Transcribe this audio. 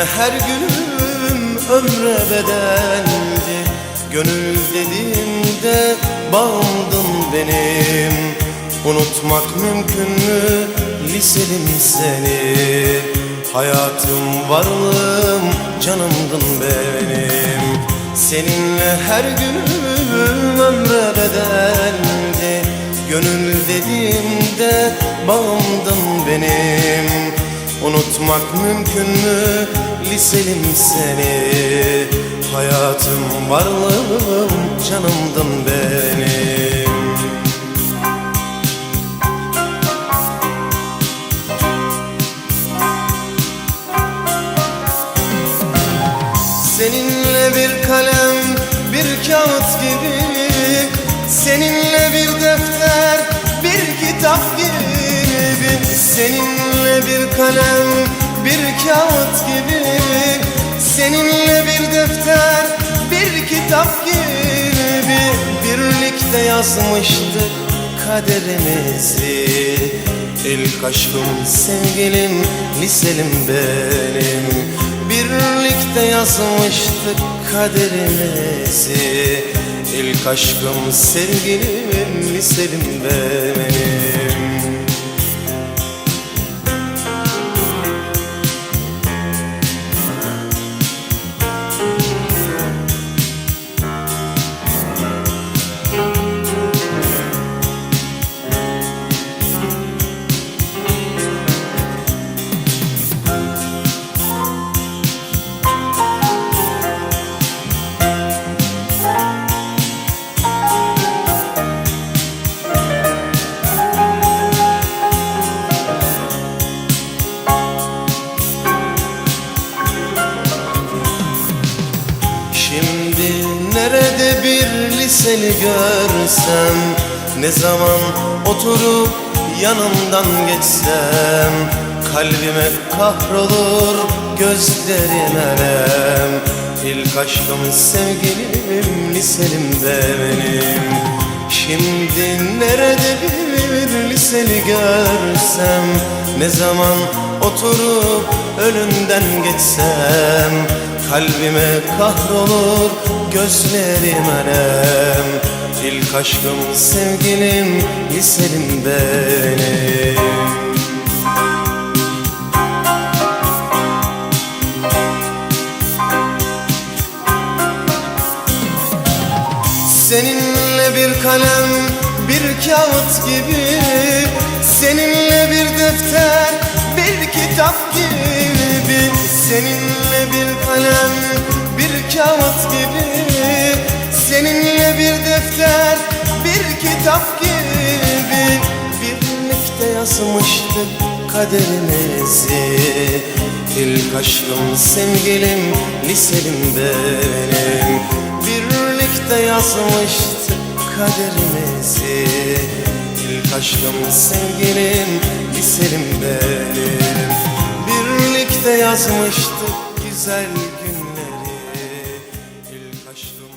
Her günüm ömre bedeldi. Gönül dediğimde bağımdın benim. Unutmak mümkün mü liselim seni? Hayatım, varlığım, canımdın benim. Seninle her günüm ömre bedeldi. Gönül dediğimde bağımdın benim Unutmak mümkün mü? Liselim seni Hayatım, varlığım, canımdın benim. Seninle bir kalem, bir kağıt gibi. Seninle bir defter, bir kitap gibi Seninle bir kalem, bir kağıt gibi. Seninle bir defter, bir kitap gibi. Birlikte yazmıştık kaderimizi. İlk aşkım sevgilim liselim benim. Birlikte yazmıştık kaderimizi. İlk aşkım sevgilim liselim benim nerede bir liseli görsem Ne zaman oturup yanımdan geçsem Kalbime kahrolur gözlerim elem İlk aşkım sevgilim liselim benim. Şimdi nerede bir liseli görsem Ne zaman oturup önünden geçsem Kalbime kahrolur gözlerim alem. İlk aşkım sevgilim liselim benim. Seninle bir kalem, bir kağıt gibi. Seninle bir defter, bir kitap gibi. Seninle bir kalem, bir kağıt gibi. Seninle bir defter, bir kitap gibi. Birlikte yazmıştık kaderimizi. İlk aşkım sevgilim, liselim benim. Birlikte yazmıştık kaderimizi. İlk aşkım sevgilim, liselim benim. Birlikte yazmıştık güzel taştım